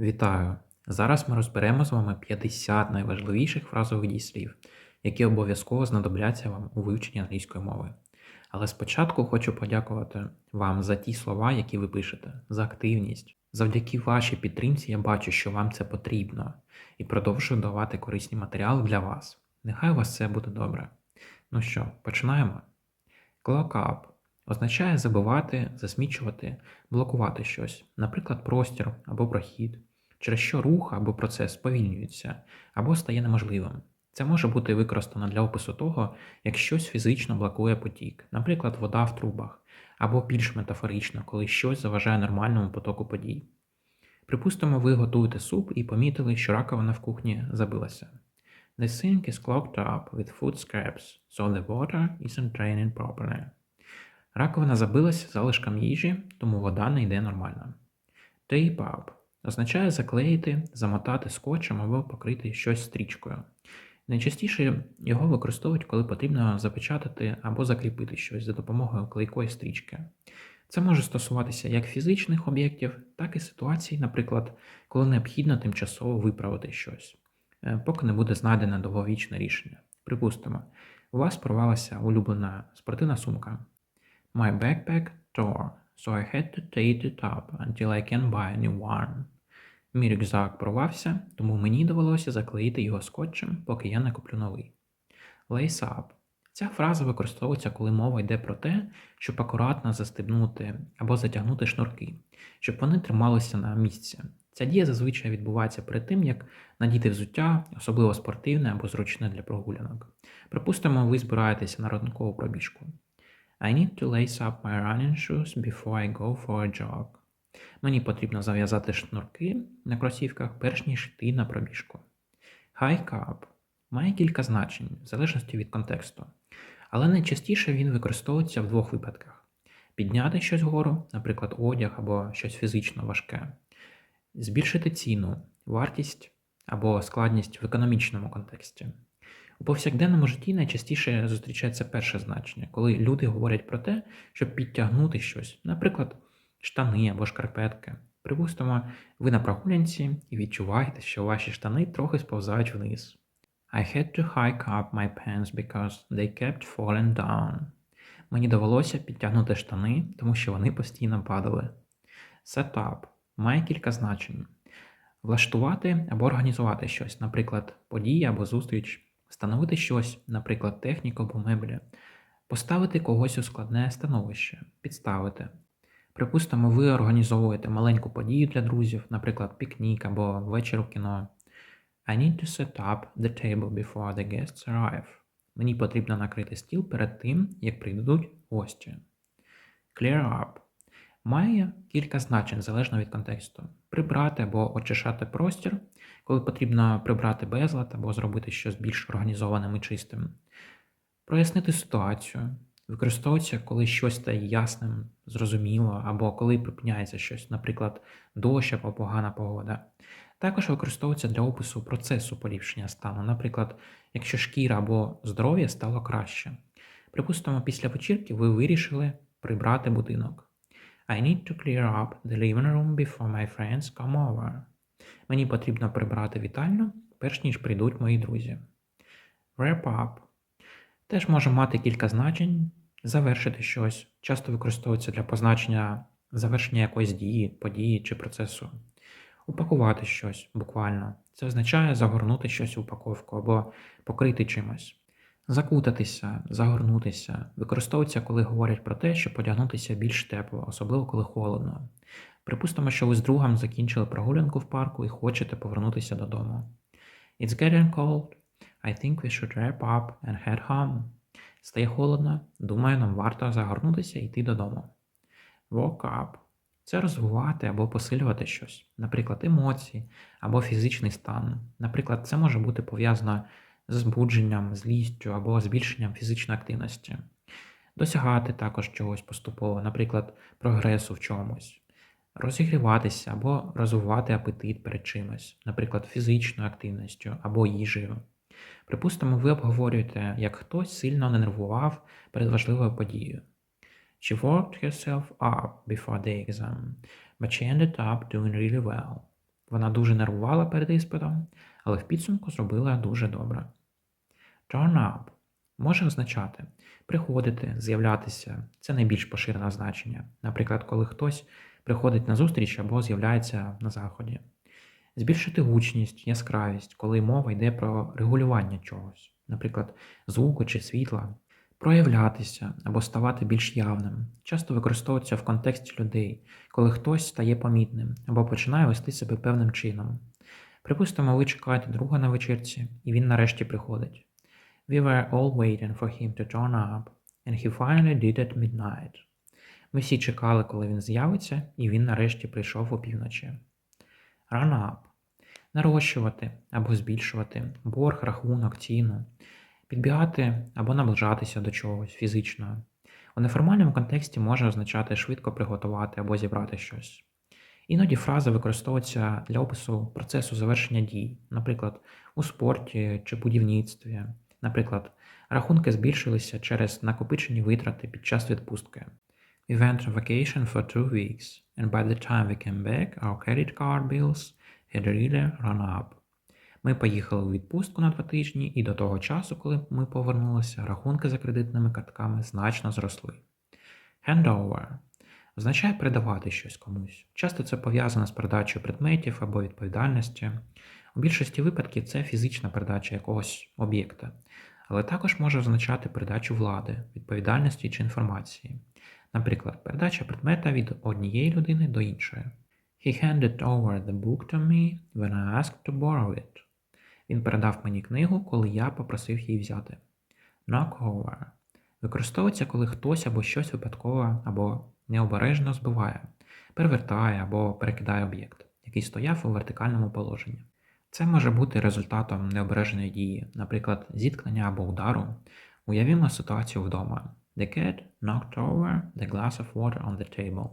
Вітаю! Зараз ми розберемо з вами 50 найважливіших фразових дійслів, які обов'язково знадобляться вам у вивченні англійської мови. Але спочатку хочу подякувати вам за ті слова, які ви пишете, за активність. Завдяки вашій підтримці я бачу, що вам це потрібно, і продовжую давати корисні матеріали для вас. Нехай у вас все буде добре. Ну що, починаємо? Clock up означає забивати, засмічувати, блокувати щось, наприклад, простір або прохід, через що рух або процес сповільнюється або стає неможливим. Це може бути використано для опису того, як щось фізично блокує потік, наприклад, вода в трубах, або більш метафорично, коли щось заважає нормальному потоку подій. Припустимо, ви готуєте суп і помітили, що раковина в кухні забилася. The sink is clogged up with food scraps, so the water isn't draining properly. Раковина забилася залишком їжі, тому вода не йде нормально. Tape up означає заклеїти, замотати скотчем або покрити щось стрічкою. Найчастіше його використовують, коли потрібно запечатати або закріпити щось за допомогою клейкої стрічки. Це може стосуватися як фізичних об'єктів, так і ситуацій, наприклад, коли необхідно тимчасово виправити щось, е, поки не буде знайдено довговічне рішення. Припустимо, у вас порвалася улюблена спортивна сумка. My backpack tore, so I had to tape it up until I can buy a new one. Мій рюкзак порвався, тому мені довелося заклеїти його скотчем, поки я не куплю новий. Lace up. Ця фраза використовується, коли мова йде про те, щоб акуратно застебнути або затягнути шнурки, щоб вони трималися на місці. Ця дія зазвичай відбувається перед тим, як надіти взуття, особливо спортивне або зручне для прогулянок. Припустимо, ви збираєтеся на ранкову пробіжку. I need to lace up my running shoes before I go for a jog. Мені потрібно зав'язати шнурки на кросівках, перш ніж йти на пробіжку. Hike up має кілька значень, в залежності від контексту, але найчастіше він використовується в двох випадках: підняти щось вгору, наприклад, одяг або щось фізично важке, збільшити ціну, вартість або складність в економічному контексті. У повсякденному житті найчастіше зустрічається перше значення, коли люди говорять про те, щоб підтягнути щось, наприклад, штани або шкарпетки. Припустимо, ви на прогулянці і відчуваєте, що ваші штани трохи сповзають вниз. I had to hike up my pants because they kept falling down. Мені довелося підтягнути штани, тому що вони постійно падали. Setup має кілька значень: влаштувати або організувати щось, наприклад, події або зустріч, встановити щось, наприклад, техніку або меблі, поставити когось у складне становище, підставити. Припустимо, ви організовуєте маленьку подію для друзів, наприклад, пікнік або вечір у кіно. I need to set up the table before the guests arrive. Мені потрібно накрити стіл перед тим, як прийдуть гості. Clear up має кілька значень залежно від контексту. Прибрати або очищати простір, коли потрібно прибрати безлад або зробити щось більш організованим і чистим. Прояснити ситуацію. Використовується, коли щось стає ясним, зрозуміло, або коли припиняється щось, наприклад, дощ або погана погода. Також використовується для опису процесу поліпшення стану, наприклад, якщо шкіра або здоров'я стало краще. Припустимо, після вечірки ви вирішили прибрати будинок. I need to clear up the living room before my friends come over. Мені потрібно прибрати вітальню, перш ніж прийдуть мої друзі. Wrap up теж може мати кілька значень, завершити щось, часто використовується для позначення завершення якоїсь дії, події чи процесу. Упакувати щось буквально. Це означає загорнути щось у упаковку або покрити чимось. Закутатися, загорнутися, використовується, коли говорять про те, щоб одягнутися більш тепло, особливо коли холодно. Припустимо, що ви з другом закінчили прогулянку в парку і хочете повернутися додому. It's getting cold. I think we should wrap up and head home. Стає холодно, думаю, нам варто загорнутися і йти додому. Walk up це розвивати або посилювати щось, наприклад, емоції або фізичний стан. Наприклад, це може бути пов'язано з збудженням, злістю або збільшенням фізичної активності. Досягати також чогось поступово, наприклад, прогресу в чомусь, розігріватися або розвивати апетит перед чимось, наприклад, фізичною активністю або їжею. Припустимо, ви обговорюєте, як хтось сильно не нервував перед важливою подією. She worked herself up before the exam, but she ended up doing really well. Вона дуже нервувала перед іспитом, але в підсумку зробила дуже добре. Turn up може означати приходити, з'являтися. Це найбільш поширене значення. Наприклад, коли хтось приходить на зустріч або з'являється на заході. Збільшити гучність, яскравість, коли мова йде про регулювання чогось, наприклад, звуку чи світла, проявлятися або ставати більш явним, часто використовується в контексті людей, коли хтось стає помітним або починає вести себе певним чином. Припустимо, ви чекаєте друга на вечірці, і він нарешті приходить. We were all waiting for him to turn up, and he finally did at midnight. Ми всі чекали, коли він з'явиться, і він нарешті прийшов опівночі. Run up нарощувати або збільшувати борг, рахунок, ціну, підбігати або наближатися до чогось фізично. У неформальному контексті може означати швидко приготувати або зібрати щось. Іноді фраза використовується для опису процесу завершення дій, наприклад, у спорті чи будівництві. Наприклад, рахунки збільшилися через накопичені витрати під час відпустки. We went on vacation for two weeks, and by the time we came back, our credit card bills had really. Ми поїхали у відпустку на два тижні, і до того часу, коли ми повернулися, рахунки за кредитними картками значно зросли. Handover означає передавати щось комусь. Часто це пов'язано з передачею предметів або відповідальності. У більшості випадків це фізична передача якогось об'єкта, але також може означати передачу влади, відповідальності чи інформації. Наприклад, передача предмета від однієї людини до іншої. He handed over the book to me when I asked to borrow it. Він передав мені книгу, коли я попросив її взяти. Knock over використовується, коли хтось або щось випадково або необережно збиває, перевертає або перекидає об'єкт, який стояв у вертикальному положенні. Це може бути результатом необережної дії, наприклад, зіткнення або удару. Уявімо ситуацію вдома. The cat knocked over the glass of water on the table.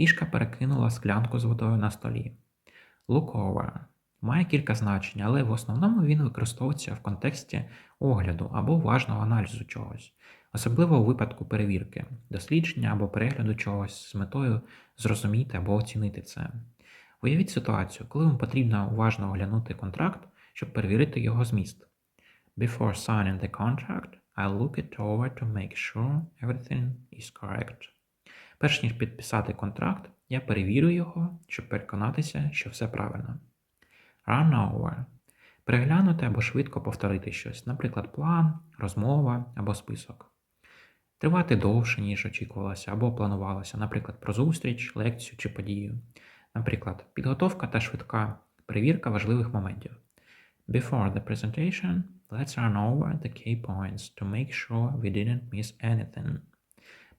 Кішка перекинула склянку з водою на столі. Over має кілька значень, але в основному він використовується в контексті огляду або уважного аналізу чогось, особливо у випадку перевірки, дослідження або перегляду чогось з метою зрозуміти або оцінити це. Уявіть ситуацію, коли вам потрібно уважно оглянути контракт, щоб перевірити його зміст. Before signing the contract, I look it over to make sure everything is correct. Перш ніж підписати контракт, я перевірю його, щоб переконатися, що все правильно. Run over переглянути або швидко повторити щось, наприклад, план, розмова або список. Тривати довше, ніж очікувалося або планувалося, наприклад, про зустріч, лекцію чи подію. Наприклад, підготовка та швидка перевірка важливих моментів. Before the presentation, let's run over the key points to make sure we didn't miss anything.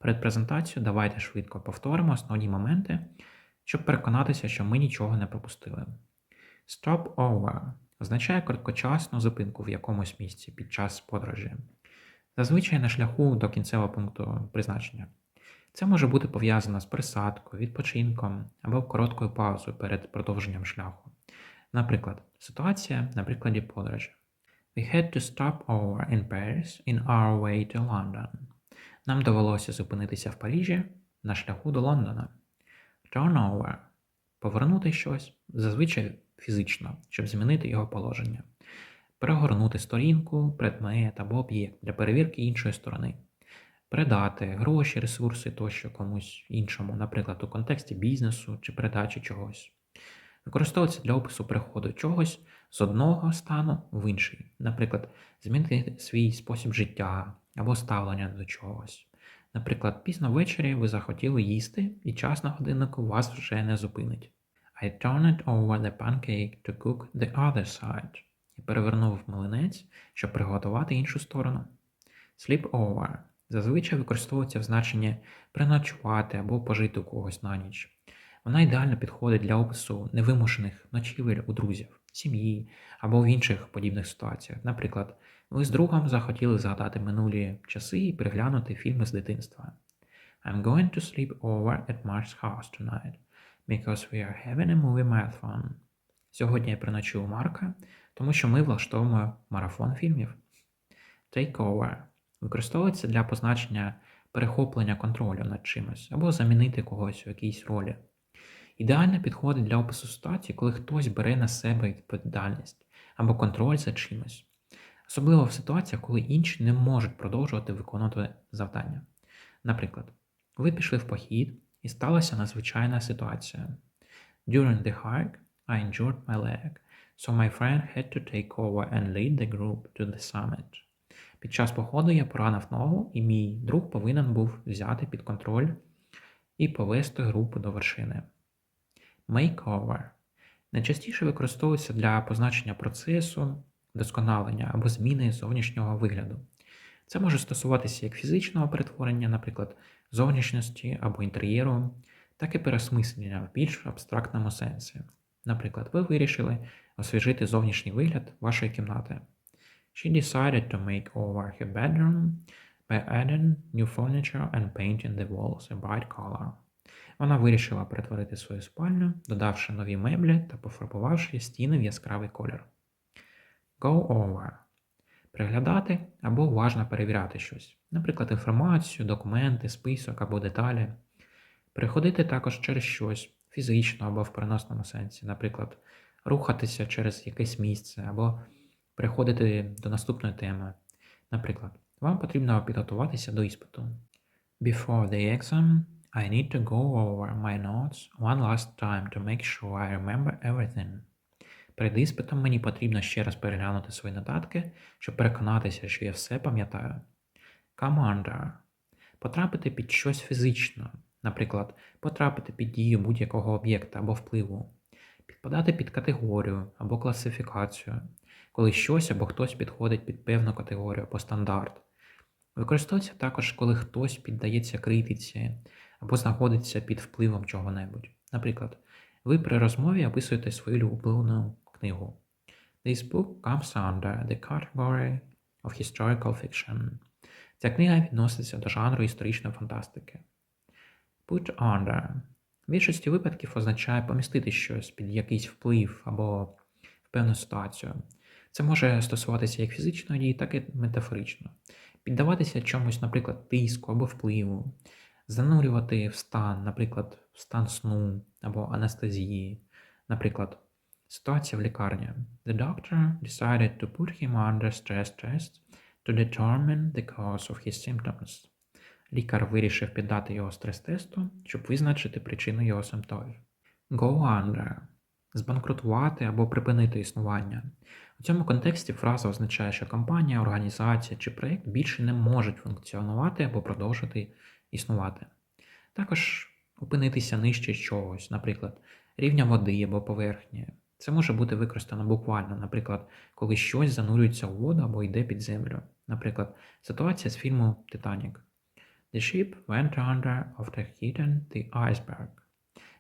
Перед презентацією давайте швидко повторимо основні моменти, щоб переконатися, що ми нічого не пропустили. Stop over означає короткочасну зупинку в якомусь місці під час подорожі, зазвичай на шляху до кінцевого пункту призначення. Це може бути пов'язано з пересадкою, відпочинком або короткою паузою перед продовженням шляху. Наприклад, ситуація на прикладі подорожі. We had to stop over in Paris in our way to London. Нам довелося зупинитися в Парижі на шляху до Лондона. Turn over повернути щось зазвичай фізично, щоб змінити його положення, перегорнути сторінку, предмет або об'єкт для перевірки іншої сторони, передати гроші, ресурси тощо комусь іншому, наприклад, у контексті бізнесу чи передачі чогось. Використовується для опису переходу чогось з одного стану в інший, наприклад, змінити свій спосіб життя або ставлення до чогось. Наприклад, пізно ввечері ви захотіли їсти, і час на годиннику вас вже не зупинить. I turned over the pancake to cook the other side. І перевернув млинець, щоб приготувати іншу сторону. Sleep over зазвичай використовується в значенні приночувати або пожити у когось на ніч. Вона ідеально підходить для опису невимушених ночівель у друзів, сім'ї або в інших подібних ситуаціях. Наприклад, ви з другом захотіли згадати минулі часи і переглянути фільми з дитинства. I'm going to sleep over at Mark's house tonight because we are having a movie marathon. Сьогодні я приночую Марка, тому що ми влаштовуємо марафон фільмів. Take over використовується для позначення перехоплення контролю над чимось або замінити когось у якійсь ролі. Ідеально підходить для опису ситуації, коли хтось бере на себе відповідальність або контроль за чимось. Особливо в ситуаціях, коли інші не можуть продовжувати виконувати завдання. Наприклад, ви пішли в похід і сталася надзвичайна ситуація. During the hike, I injured my leg, so my friend had to take over and lead the group to the summit. Під час походу я поранив ногу, і мій друг повинен був взяти під контроль і повести групу до вершини. Makeover найчастіше використовується для позначення процесу, досконалення або зміни зовнішнього вигляду. Це може стосуватися як фізичного перетворення, наприклад, зовнішності або інтер'єру, так і переосмислення в більш абстрактному сенсі. Наприклад, ви вирішили освіжити зовнішній вигляд вашої кімнати. She decided to make over her bedroom by adding new furniture and painting the walls a bright color. Вона вирішила перетворити свою спальню, додавши нові меблі та пофарбувавши стіни в яскравий колір. Go over. Приглядати або уважно перевіряти щось, наприклад, інформацію, документи, список або деталі. Переходити також через щось фізично або в переносному сенсі, наприклад, рухатися через якесь місце або переходити до наступної теми. Наприклад, вам потрібно підготуватися до іспиту. Before the exam, I need to go over my notes one last time to make sure I remember everything. Перед іспитом мені потрібно ще раз переглянути свої нотатки, щоб переконатися, що я все пам'ятаю. Under. Потрапити під щось фізично, наприклад, потрапити під дію будь-якого об'єкта або впливу, підпадати під категорію або класифікацію, коли щось або хтось підходить під певну категорію або стандарт. Використовується також, коли хтось піддається критиці або знаходиться під впливом чого-небудь. Наприклад, ви при розмові описуєте свою улюблену книгу. This book comes under the category of historical fiction. Ця книга відноситься до жанру історичної фантастики. Put under в більшості випадків означає помістити щось під якийсь вплив або в певну ситуацію. Це може стосуватися як фізичної дії, так і метафорично. Піддаватися чомусь, наприклад, тиску або впливу, занурювати в стан, наприклад, в стан сну або анестезії. Наприклад, ситуація в лікарні. The doctor decided to put him under stress test to determine the cause of his symptoms. Лікар вирішив піддати його стрес-тесту, щоб визначити причину його симптомів. Go under збанкрутувати або припинити існування. У цьому контексті фраза означає, що компанія, організація чи проєкт більше не можуть функціонувати або продовжити існувати. Також опинитися нижче чогось, наприклад, рівня води або поверхні. Це може бути використано буквально, наприклад, коли щось занурюється у воду або йде під землю. Наприклад, ситуація з фільму Титанік. The ship went under after hitting the iceberg.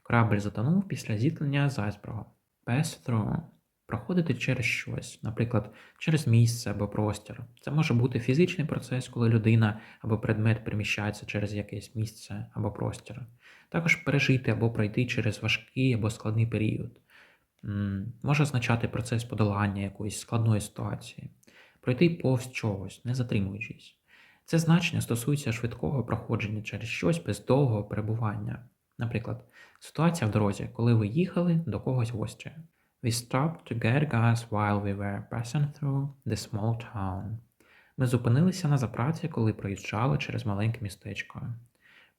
Корабль затонув після зіткнення з айсбергом. Pass through проходити через щось, наприклад, через місце або простір. Це може бути фізичний процес, коли людина або предмет переміщається через якесь місце або простір. Також пережити або пройти через важкий або складний період. Може означати процес подолання якоїсь складної ситуації, пройти повз чогось, не затримуючись. Це значення стосується швидкого проходження через щось без довгого перебування. Наприклад, ситуація в дорозі, коли ви їхали до когось в гості. We stopped to get gas while we were passing through the small town. Ми зупинилися на заправці, коли проїжджали через маленьке містечко.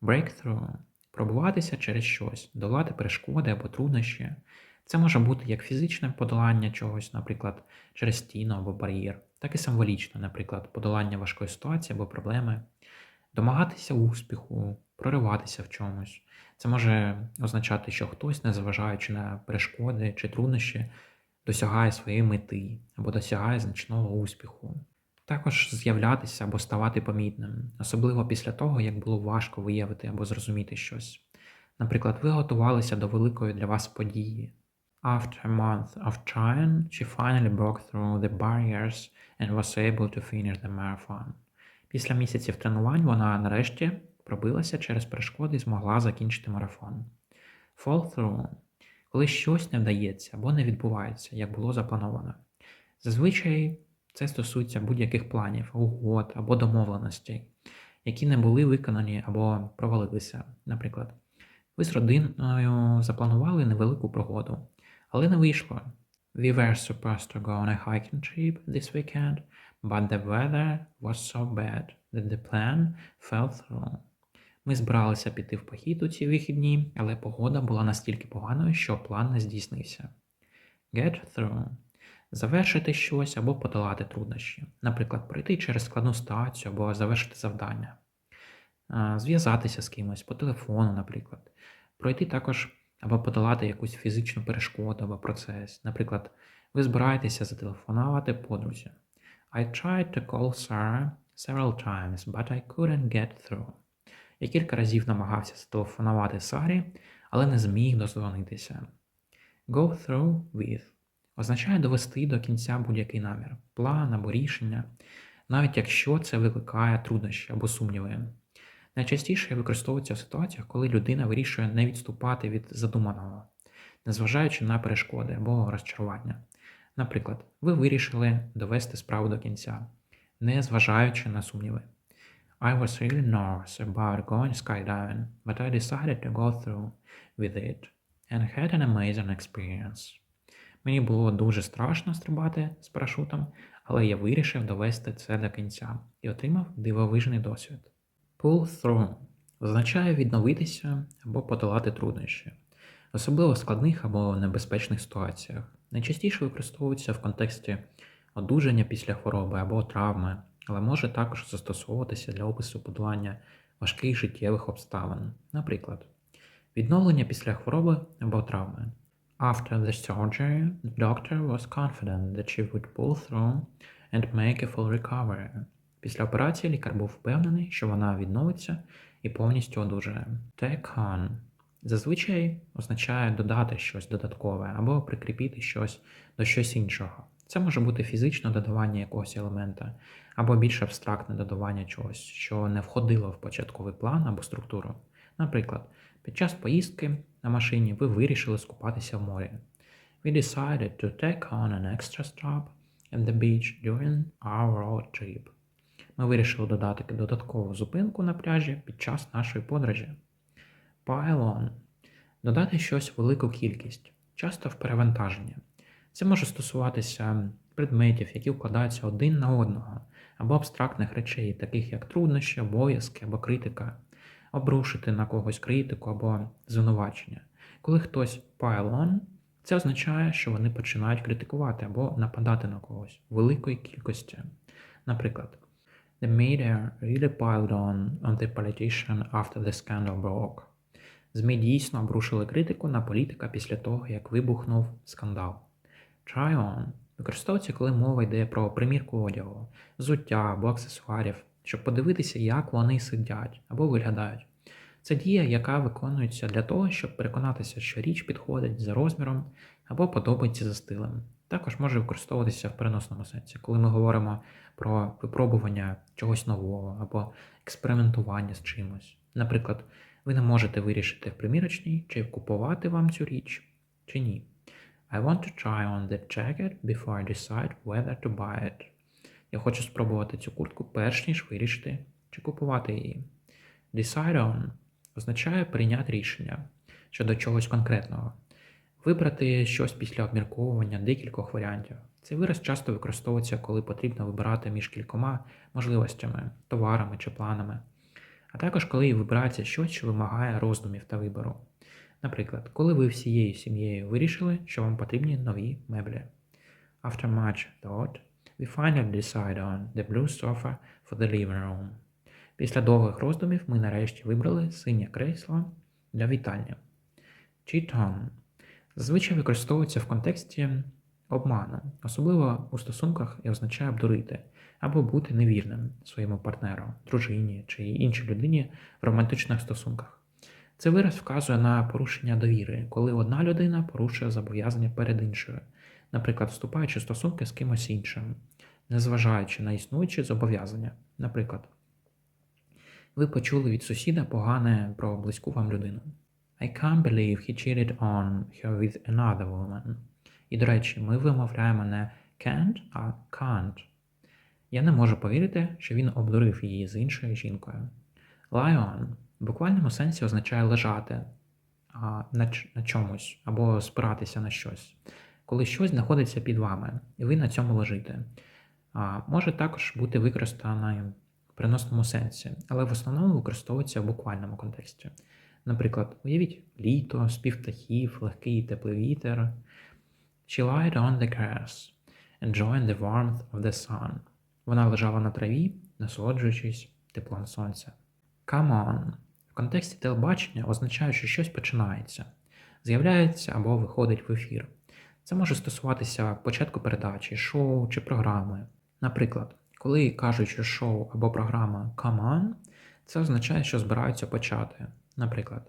Breakthrough пробуватися через щось, долати перешкоди або труднощі. Це може бути як фізичне подолання чогось, наприклад, через стіну або бар'єр, так і символічне, наприклад, подолання важкої ситуації або проблеми, домагатися успіху, прориватися в чомусь. Це може означати, що хтось, незважаючи на перешкоди чи труднощі, досягає своєї мети або досягає значного успіху. Також з'являтися або ставати помітним, особливо після того, як було важко виявити або зрозуміти щось. Наприклад, ви готувалися до великої для вас події. After a month of trying, she finally broke through the barriers and was able to finish the marathon. Після місяців тренувань вона нарешті пробилася через перешкоди і змогла закінчити марафон. Fall through коли щось не вдається або не відбувається, як було заплановано. Зазвичай це стосується будь-яких планів, угод або домовленостей, які не були виконані або провалилися. Наприклад, Ви з родиною запланували невелику пригоду, але не вийшло. We were supposed to go on a hiking trip this weekend, but the weather was so bad that the plan fell through. Ми збиралися піти в похід у ці вихідні, але погода була настільки поганою, що план не здійснився. Get through завершити щось або подолати труднощі, наприклад, пройти через складну ситуацію або завершити завдання, зв'язатися з кимось по телефону, наприклад, пройти також або подолати якусь фізичну перешкоду або процес. Наприклад, ви збираєтеся зателефонувати подрузі. I tried to call Sarah several times, but I couldn't get through. Я кілька разів намагався зателефонувати Сарі, але не зміг дозвонитися. Go through with означає довести до кінця будь-який намір, план або рішення, навіть якщо це викликає труднощі або сумніви. Найчастіше використовується в ситуаціях, коли людина вирішує не відступати від задуманого, незважаючи на перешкоди або розчарування. Наприклад, ви вирішили довести справу до кінця, не зважаючи на сумніви. I was really nervous about going skydiving, but I decided to go through with it and had an amazing experience. Мені було дуже страшно стрибати з парашутом, але я вирішив довести це до кінця і отримав дивовижний досвід. Pull through означає відновитися або подолати труднощі, особливо в складних або небезпечних ситуаціях. Найчастіше використовується в контексті одужання після хвороби або травми, але може також застосовуватися для опису подолання важких життєвих обставин, наприклад, відновлення після хвороби або травми. After the surgery, the doctor was confident that she would pull through and make a full recovery. Після операції лікар був впевнений, що вона відновиться і повністю одужає. On зазвичай означає додати щось додаткове або прикріпити щось до щось іншого. Це може бути фізичне додавання якогось елемента, або більш абстрактне додавання чогось, що не входило в початковий план або структуру. Наприклад, під час поїздки на машині ви вирішили скупатися в морі. We decided to take on an extra stop at the beach during our road trip. Ми вирішили додати додаткову зупинку на пляжі під час нашої подорожі. Pile on – додати щось велику кількість, часто в перевантаження. Це може стосуватися предметів, які вкладаються один на одного, або абстрактних речей, таких як труднощі, обов'язки або критика, обрушити на когось критику або звинувачення. Коли хтось pile on, це означає, що вони починають критикувати або нападати на когось великої кількості. Наприклад, The media really piled on on the politician after the scandal broke. ЗМІ дійсно обрушили критику на політика після того, як вибухнув скандал. Try on використовується, коли мова йде про примірку одягу, взуття або аксесуарів, щоб подивитися, як вони сидять або виглядають. Це дія, яка виконується для того, щоб переконатися, що річ підходить за розміром або подобається за стилем. Також може використовуватися в переносному сенсі, коли ми говоримо про випробування чогось нового або експериментування з чимось. Наприклад, ви не можете вирішити в примірочній, чи купувати вам цю річ, чи ні. I want to try on that jacket before I decide whether to buy it. Я хочу спробувати цю куртку перш ніж вирішити, чи купувати її. Decide on означає прийняти рішення щодо чогось конкретного. Вибрати щось після обмірковування декількох варіантів. Цей вираз часто використовується, коли потрібно вибирати між кількома можливостями, товарами чи планами, а також коли вибирається щось, що вимагає роздумів та вибору. Наприклад, коли ви всією сім'єю вирішили, що вам потрібні нові меблі. After much thought, we finally decide on the blue sofa for the living room. Після довгих роздумів ми нарешті вибрали синє кресло для. Cheat on зазвичай використовується в контексті обману, особливо у стосунках і означає обдурити або бути невірним своєму партнеру, дружині чи іншій людині в романтичних стосунках. Цей вираз вказує на порушення довіри, коли одна людина порушує зобов'язання перед іншою, наприклад, вступаючи в стосунки з кимось іншим, незважаючи на існуючі зобов'язання. Наприклад, ви почули від сусіда погане про близьку вам людину. I can't believe he cheated on her with another woman. І, до речі, ми вимовляємо не can't, а can't. Я не можу повірити, що він обдурив її з іншою жінкою. Lie on в буквальному сенсі означає лежати, а, на, на чомусь або спиратися на щось. Коли щось знаходиться під вами, і ви на цьому лежите. А, може також бути використана в переносному сенсі, але в основному використовується в буквальному контексті. Наприклад, уявіть літо, спів птахів, легкий теплий вітер. She lied on the grass, enjoying the warmth of the sun. Вона лежала на траві, насолоджуючись теплом сонця. Come on в контексті телебачення означає, що щось починається, з'являється або виходить в ефір. Це може стосуватися початку передачі, шоу чи програми. Наприклад, коли кажуть, що шоу або програма Come on, це означає, що збираються почати. Наприклад,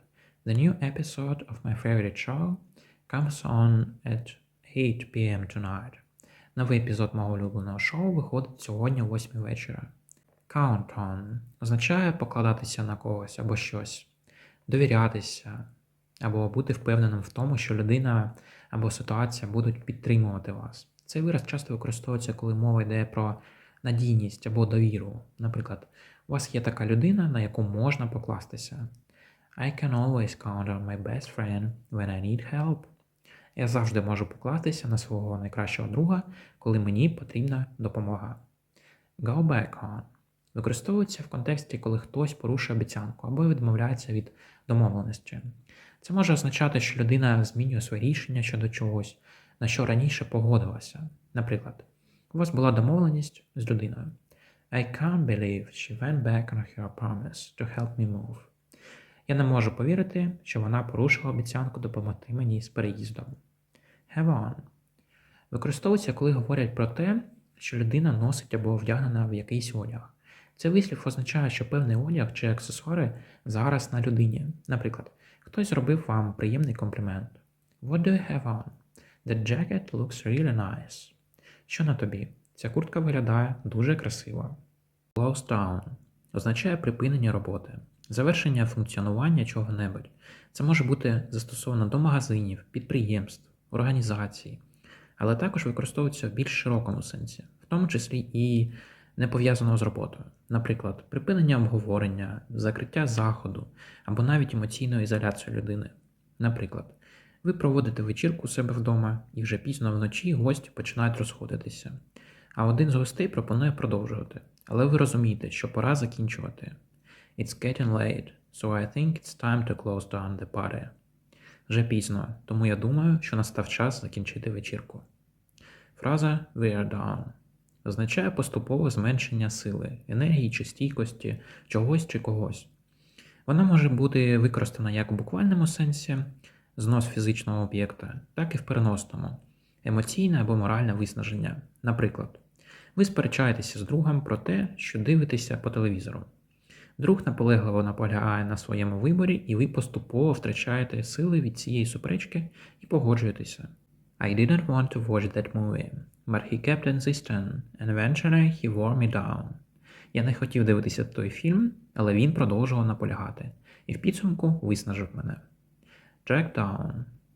The new episode of my favorite show comes on at 8 p.m. tonight. Новий епізод мого улюбленого шоу виходить сьогодні о 8 вечора. Count on означає покладатися на когось або щось, довірятися, або бути впевненим в тому, що людина або ситуація будуть підтримувати вас. Цей вираз часто використовується, коли мова йде про надійність або довіру. Наприклад, у вас є така людина, на яку можна покластися. I can always count on my best friend when I need help. Я завжди можу покластися на свого найкращого друга, коли мені потрібна допомога. Go back on використовується в контексті, коли хтось порушує обіцянку або відмовляється від домовленості. Це може означати, що людина змінює своє рішення щодо чогось, на що раніше погодилася. Наприклад, у вас була домовленість з людиною. I can't believe she went back on her promise to help me move. Я не можу повірити, що вона порушила обіцянку допомогти мені з переїздом. On. Використовується, коли говорять про те, що людина носить або вдягнена в якийсь одяг. Цей вислів означає, що певний одяг чи аксесуари зараз на людині. Наприклад, хтось зробив вам приємний комплімент. What do you have on? The jacket looks really nice. Що на тобі? Ця куртка виглядає дуже красиво. Close down означає припинення роботи, завершення функціонування чого-небудь. Це може бути застосовано до магазинів, підприємств, організацій, але також використовується в більш широкому сенсі, в тому числі і не пов'язаного з роботою. Наприклад, припинення обговорення, закриття заходу або навіть емоційну ізоляцію людини. Наприклад, ви проводите вечірку у себе вдома, і вже пізно вночі гості починають розходитися. А один з гостей пропонує продовжувати. Але ви розумієте, що пора закінчувати. It's getting late, so I think it's time to close down the party. Вже пізно, тому я думаю, що настав час закінчити вечірку. Фраза we're down означає поступове зменшення сили, енергії чи стійкості чогось чи когось. Вона може бути використана як у буквальному сенсі, знос фізичного об'єкта, так і в переносному, емоційне або моральне виснаження. Наприклад, ви сперечаєтеся з другом про те, що дивитеся по телевізору. Друг наполегливо наполягає на своєму виборі, і ви поступово втрачаєте сили від цієї суперечки і погоджуєтеся. I didn't want to watch that movie, but he kept insisting, and eventually he wore me down. Я не хотів дивитися той фільм, але він продовжував наполягати, і в підсумку виснажив мене. Track down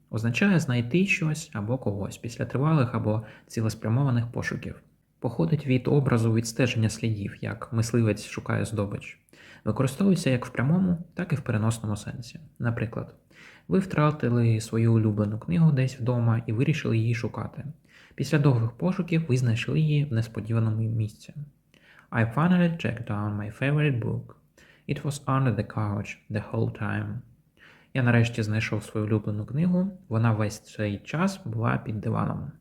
означає знайти щось або когось після тривалих або цілеспрямованих пошуків. Походить від образу відстеження слідів, як мисливець шукає здобич. Використовується як в прямому, так і в переносному сенсі. Наприклад, ви втратили свою улюблену книгу десь вдома і вирішили її шукати. Після довгих пошуків ви знайшли її в несподіваному місці. I finally tracked down my favorite book. It was under the couch the whole time. Я нарешті знайшов свою улюблену книгу, вона весь цей час була під диваном.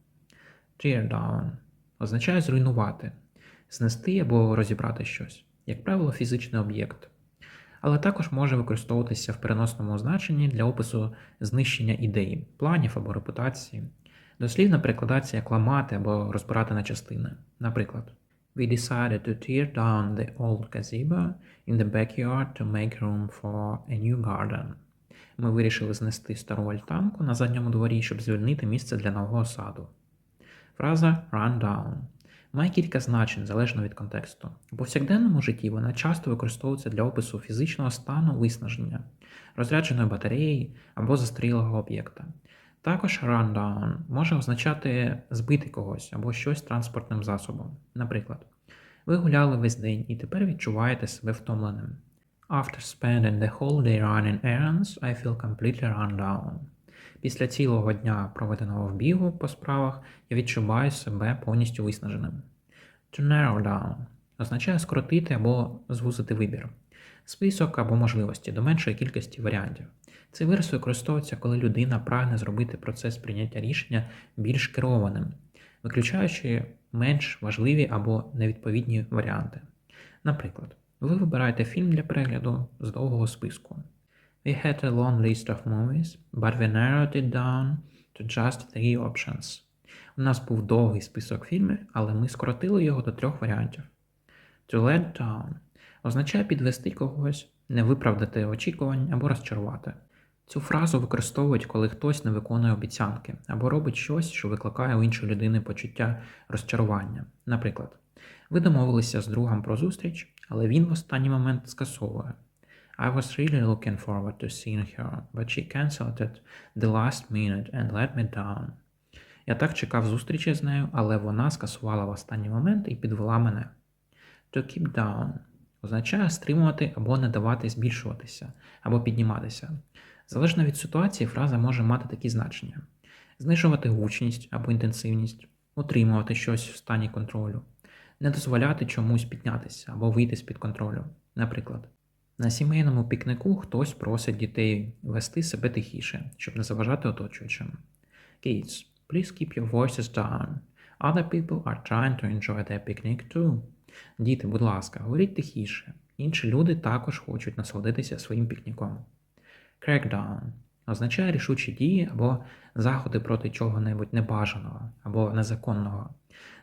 Tear down означає зруйнувати, знести або розібрати щось, як правило, фізичний об'єкт. Але також може використовуватися в переносному значенні для опису знищення ідей, планів або репутації. Перекладається як ламати або розбирати на частини. Наприклад, We decided to tear down the old gazebo in the backyard to make room for a new garden. Ми вирішили знести стару альтанку на задньому дворі, щоб звільнити місце для нового саду. Фраза run down має кілька значень залежно від контексту. У повсякденному житті вона часто використовується для опису фізичного стану виснаження, розрядженої батареї або застарілого об'єкта. Також down може означати збити когось або щось транспортним засобом. Наприклад, ви гуляли весь день і тепер відчуваєте себе втомленим. After spending the whole day running errands, I feel completely run down. Після цілого дня, проведеного в бігу по справах, я відчуваю себе повністю виснаженим. To narrow down означає скоротити або звузити вибір. Список або можливості до меншої кількості варіантів. Цей вираз використовується, коли людина прагне зробити процес прийняття рішення більш керованим, виключаючи менш важливі або невідповідні варіанти. Наприклад, ви вибираєте фільм для перегляду з довгого списку. We had a long list of movies, but we narrowed it down to just three options. У нас був довгий список фільмів, але ми скоротили його до трьох варіантів. To let down означає підвести когось, не виправдати очікувань або розчарувати. Цю фразу використовують, коли хтось не виконує обіцянки або робить щось, що викликає у іншої людини почуття розчарування. Наприклад, ви домовилися з другом про зустріч, але він в останній момент скасовує. I was really looking forward to seeing her, but she cancelled it the last minute and let me down. Я так чекав зустрічі з нею, але вона скасувала в останній момент і підвела мене. To keep down означає стримувати або не давати збільшуватися, або підніматися. Залежно від ситуації, фраза може мати такі значення: знижувати гучність або інтенсивність, утримувати щось в стані контролю, не дозволяти чомусь піднятися або вийти з-під контролю. Наприклад, на сімейному пікнику хтось просить дітей вести себе тихіше, щоб не заважати оточуючим. Kids, please keep your voices down. Other people are trying to enjoy their picnic too. Діти, будь ласка, говоріть тихіше. Інші люди також хочуть насолодитися своїм пікніком. Crackdown означає рішучі дії або заходи проти чого-небудь небажаного або незаконного.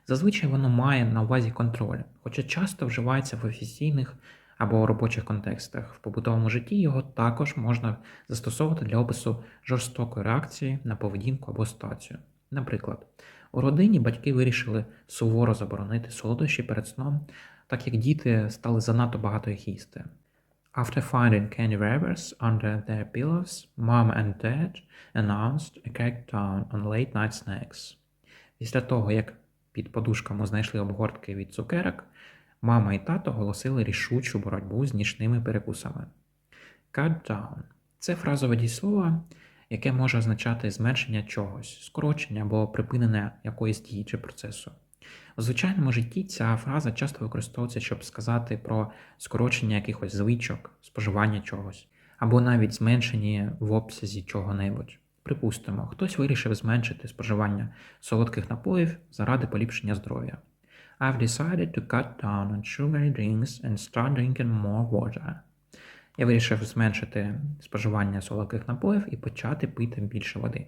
Зазвичай воно має на увазі контроль, хоча часто вживається в офіційних або у робочих контекстах. В побутовому житті його також можна застосовувати для опису жорстокої реакції на поведінку або ситуацію. Наприклад, у родині батьки вирішили суворо заборонити солодощі перед сном, так як діти стали занадто багато їх їсти. After finding candy wrappers under their pillows, mom and dad announced a crackdown on late night snacks. Після того, як під подушками знайшли обгортки від цукерок, мама і тато оголосили рішучу боротьбу з нічними перекусами. Cut down – це фразове дієслово, яке може означати зменшення чогось, скорочення або припинення якоїсь дії чи процесу. У звичайному житті ця фраза часто використовується, щоб сказати про скорочення якихось звичок, споживання чогось, або навіть зменшення в обсязі чого-небудь. Припустимо, хтось вирішив зменшити споживання солодких напоїв заради поліпшення здоров'я. I've decided to cut down on sugary drinks and start drinking more water. Я вирішив зменшити споживання солодких напоїв і почати пити більше води.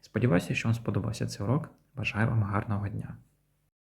Сподіваюся, що вам сподобався цей урок. Бажаю вам гарного дня!